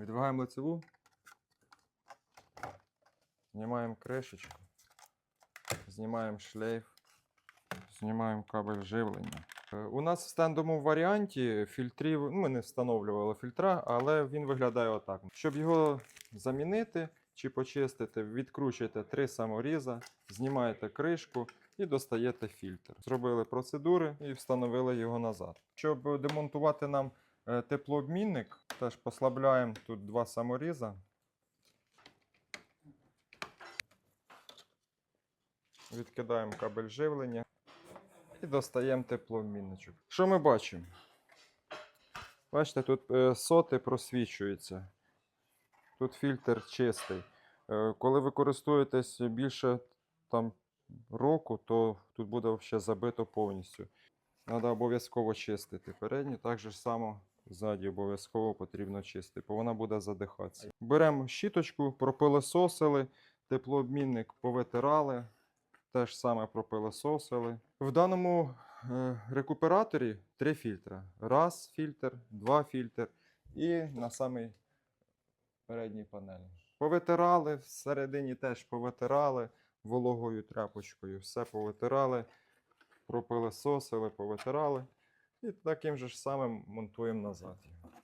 Відвигаємо лицеву. Знімаємо кришечку. Знімаємо шлейф. Знімаємо кабель живлення. Е, У нас в стендовому варіанті фільтрів, ну, ми не встановлювали фільтра, але він виглядає отак. Щоб його замінити чи почистити, відкручуєте три саморіза, знімаєте кришку і достаєте фільтр. Зробили процедури і встановили його назад. Щоб демонтувати нам теплообмінник, теж послабляємо тут два саморіза. Відкидаємо кабель живлення і достаємо теплообмінничок. Що ми бачимо? Бачите, тут е, соти просвічуються. Тут фільтр чистий. Е, коли ви користуєтесь більше там, року, то тут буде взагалі забито повністю. Треба обов'язково чистити. Передній так же само ззаді обов'язково потрібно чистити, бо вона буде задихатися. Беремо щіточку, пропилесосили, теплообмінник повитирали, теж саме пропилесосили. В даному е, рекуператорі три фільтри. Раз фільтр, два фільтр і на самий передній панелі. Повитирали, всередині теж повитирали вологою тряпочкою. Все повитирали, пропилесосили, повитирали. І таким же ж самим монтуємо назад. його.